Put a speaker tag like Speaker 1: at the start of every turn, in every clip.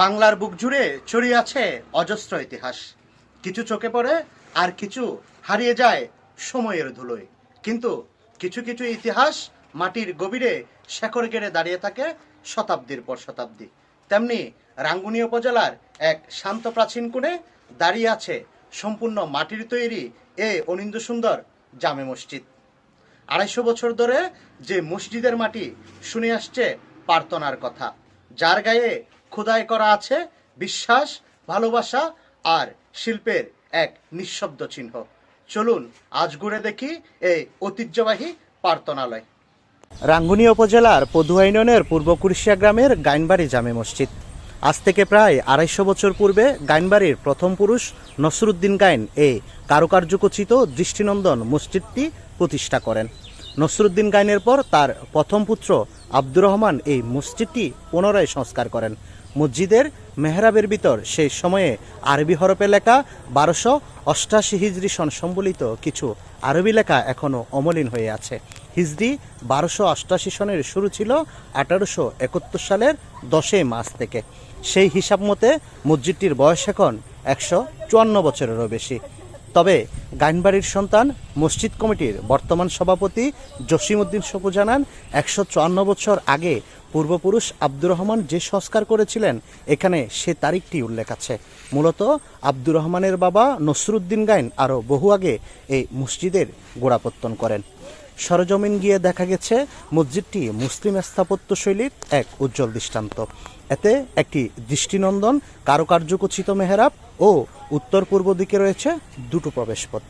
Speaker 1: বাংলার বুক জুড়ে ছড়িয়ে আছে অজস্র ইতিহাস। কিছু চোখে পড়ে, আর কিছু হারিয়ে যায় সময়ের ধুলোয়। কিন্তু কিছু কিছু ইতিহাস মাটির গভীরে শেকড় গেড়ে দাঁড়িয়ে থাকে শতাব্দীর পর শতাব্দী। তেমনি রাঙ্গুনি উপজেলার এক শান্ত প্রাচীন কোণে দাঁড়িয়ে আছে সম্পূর্ণ মাটির তৈরি এ অনিন্দ সুন্দর জামে মসজিদ। আড়াইশো বছর ধরে যে মসজিদের মাটি শুনে আসছে প্রার্থনার কথা, যার গায়ে খোদাই করা আছে বিশ্বাস, ভালোবাসা আর শিল্পের এক নিঃশব্দ চিহ্ন। চলুন আজ ঘুরে দেখি এই ঐতিহ্যবাহী প্রার্থনালয়। রাঙ্গুনি উপজেলার পদুয়া ইউনিয়নের পূর্ব কুরিশিয়া গ্রামের গাইনবাড়ি জামে মসজিদ। আজ থেকে প্রায় আড়াইশো বছর পূর্বে গাইনবাড়ির প্রথম পুরুষ নসরুদ্দিন গাইন এই কারুকার্যকচিত দৃষ্টিনন্দন মসজিদটি প্রতিষ্ঠা করেন। নসরুদ্দিন গাইনের পর তার প্রথম পুত্র আব্দুর রহমান এই মসজিদটি পুনরায় সংস্কার করেন। মসজিদের মেহরাবের ভিতর সেই সময়ে আরবি হরফে লেখা বারোশো অষ্টাশি হিজরি সন সম্বলিত কিছু আরবি লেখা এখনও অমলিন হয়ে আছে। হিজরি বারোশো অষ্টাশি সনের শুরু ছিল আঠারোশো একাত্তর সালের দশই মাস থেকে। সেই হিসাব মতে মসজিদটির বয়স এখন একশো চুয়ান্ন বছরেরও বেশি। তবে গাইনবাড়ির সন্তান মসজিদ কমিটির বর্তমান সভাপতি জসিম উদ্দিন সপু জানান, একশো চুয়ান্ন বছর আগে পূর্বপুরুষ আব্দুর রহমান যে সংস্কার করেছিলেন, এখানে সে তারিখটি উল্লেখ আছে। মূলত আব্দুর রহমানের বাবা নসরুদ্দিন গাইন আরও বহু আগে এই মসজিদের গোড়াপত্তন করেন। সরজমিন গিয়ে দেখা গেছে মসজিদটি মুসলিম স্থাপত্য শৈলীর এক উজ্জ্বল দৃষ্টান্ত। এতে একটি দৃষ্টিনন্দন, কারুকার্যকচিত মেহরাব ও উত্তর পূর্ব দিকে রয়েছে দুটো প্রবেশপথ।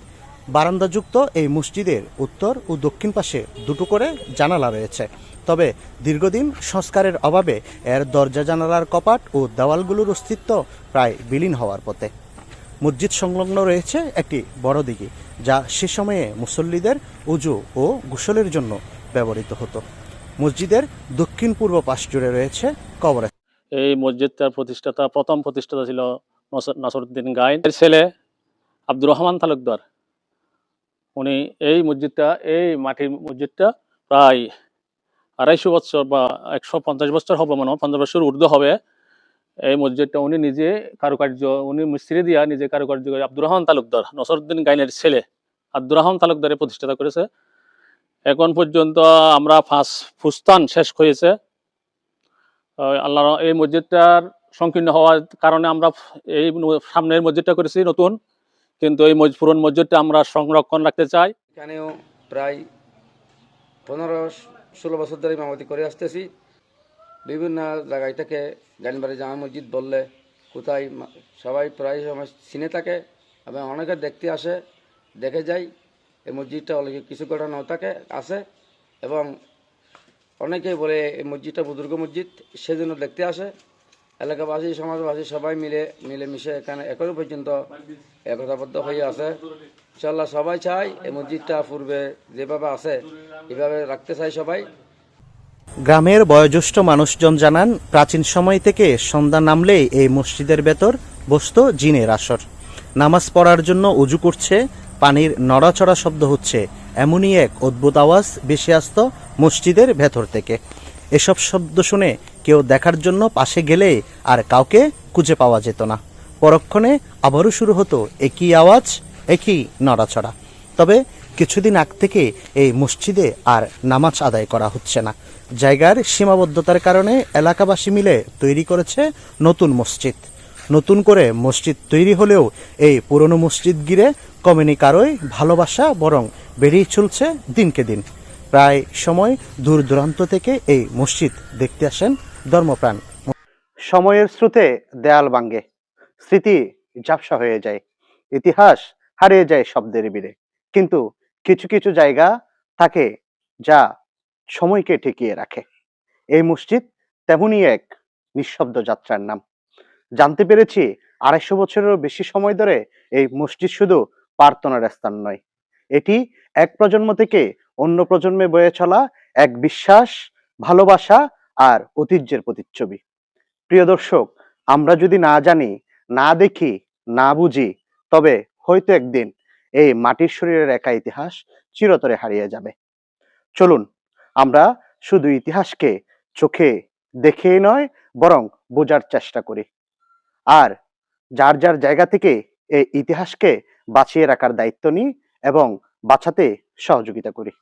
Speaker 1: বারান্দাযুক্ত এই মসজিদের উত্তর ও দক্ষিণ পাশে দুটো করে জানালা রয়েছে। তবে দীর্ঘদিন সংস্কারের অভাবে এর দরজা জানালার কপাট ও দেওয়ালগুলোর অস্তিত্ব প্রায় বিলীন হওয়ার পথে। মসজিদ সংলগ্ন রয়েছে একটি বড় দিঘি, যা সে সময়ে মুসল্লিদের উজু ও গোসলের জন্য ব্যবহৃত হতো। মসজিদের দক্ষিণ পূর্ব পাশ জুড়ে রয়েছে কবর।
Speaker 2: এই মসজিদটার প্রতিষ্ঠাতা, প্রথম প্রতিষ্ঠাতা ছিল নাসরুদ্দিন গাইন ছেলে আব্দুর রহমান তালুকদার। উনি এই মসজিদটা, এই মাটির মসজিদটা প্রায় আড়াইশো বছর বা একশো পঞ্চাশ বছর হবে মনে হয়, পঞ্চাশ বছর ঊর্ধ্ব হবে। এই মসজিদটা উনি নিজে কারুকার্য, উনি মিস্ত্রি দিয়া নিজে কারুকার্য করে আব্দুর রহমান তালুকদার নসরুদ্দিন গাইনের ছেলে আব্দুর রহমান তালুকদারে প্রতিষ্ঠাতা করেছে। এখন পর্যন্ত আমরা পাঁচ ফুস্তান শেষ হয়েছে। আল্লাহ এই মসজিদটার সংকীর্ণ হওয়ার কারণে আমরা এই সামনের মসজিদটা করেছি নতুন। কিন্তু এই পুরন মসজিদটা আমরা সংরক্ষণ রাখতে চাই।
Speaker 3: এখানেও প্রায় পনেরো, ষোলো বছর ধরে ইমামতি করে আসতেছি। বিভিন্ন জায়গায় থেকে গানবাড়ি জামা মসজিদ বললে কোথায় সবাই প্রায় সময় চিনে থাকে এবং অনেকে দেখতে আসে, দেখে যায়। এই মসজিদটা অনেক কিছু ঘটনাও থাকে, আছে এবং অনেকেই বলে এই মসজিদটা বুজুর্গ মসজিদ, সেজন্য দেখতে আসে। এলাকাবাসী, সমাজবাসী সবাই মিলে, মিলেমিশে এখানে এখনও পর্যন্ত একতাবদ্ধ হয়ে আছে। ইনশাল্লাহ সবাই চাই এই মসজিদটা পূর্বে যেভাবে আছে, এভাবে রাখতে চাই সবাই।
Speaker 1: গ্রামের বয়োজ্যেষ্ঠ মানুষজন জানান, প্রাচীন সময় থেকে সন্ধ্যা নামলেই এই মসজিদের ভেতর বসত জিনের আসর। নামাজ পড়ার জন্য উজু করছে, পানির নড়াচড়া শব্দ হচ্ছে, এমনই এক অদ্ভুত আওয়াজ বেশি আসত মসজিদের ভেতর থেকে। এসব শব্দ শুনে কেউ দেখার জন্য পাশে গেলে আর কাউকে খুঁজে পাওয়া যেত না। পরক্ষণে আবারও শুরু হতো একই আওয়াজ, একই নড়াচড়া। তবে কিছুদিন আগ থেকে এই মসজিদে আর নামাজ আদায় করা হচ্ছে না। জায়গার সীমাবদ্ধতার কারণে এলাকাবাসী মিলে তৈরি করেছে নতুন মসজিদ। নতুন করে মসজিদ তৈরি হলেও এই পুরনো মসজিদ ঘিরে কমেনি কারোই ভালোবাসা, বরং বেড়েই চলছে দিনকে দিন। প্রায় সময় দূর দূরান্ত থেকে এই মসজিদ দেখতে আসেন ধর্মপ্রাণ। সময়ের স্রোতে দেয়াল ভাঙ্গে স্মৃতি ঝাপসা হয়ে যায়, ইতিহাস হারিয়ে যায় শব্দের বীরে কিন্তু কিছু কিছু জায়গা থাকে যা সময়কে ঠেকিয়ে রাখে। এই মসজিদ তেমনই এক নিঃশব্দ যাত্রার নাম। জানতে পেরেছি আড়াইশো বছরেরও বেশি সময় ধরে এই মসজিদ শুধু প্রার্থনার স্থান নয়, এটি এক প্রজন্ম থেকে অন্য প্রজন্মে বয়ে চলা এক বিশ্বাস, ভালোবাসা আর ঐতিহ্যের প্রতিচ্ছবি। প্রিয় দর্শক, আমরা যদি না জানি, না দেখি, না বুঝি, তবে হয়তো একদিন এই মাটির শরীরের একা ইতিহাস চিরতরে হারিয়ে যাবে। চলুন, আমরা শুধু ইতিহাসকে চোখে দেখে নয়, বরং বোঝার চেষ্টা করি। আর যার যার জায়গা থেকে এই ইতিহাসকে বাঁচিয়ে রাখার দায়িত্ব নিই এবং বাঁচাতে সহযোগিতা করি।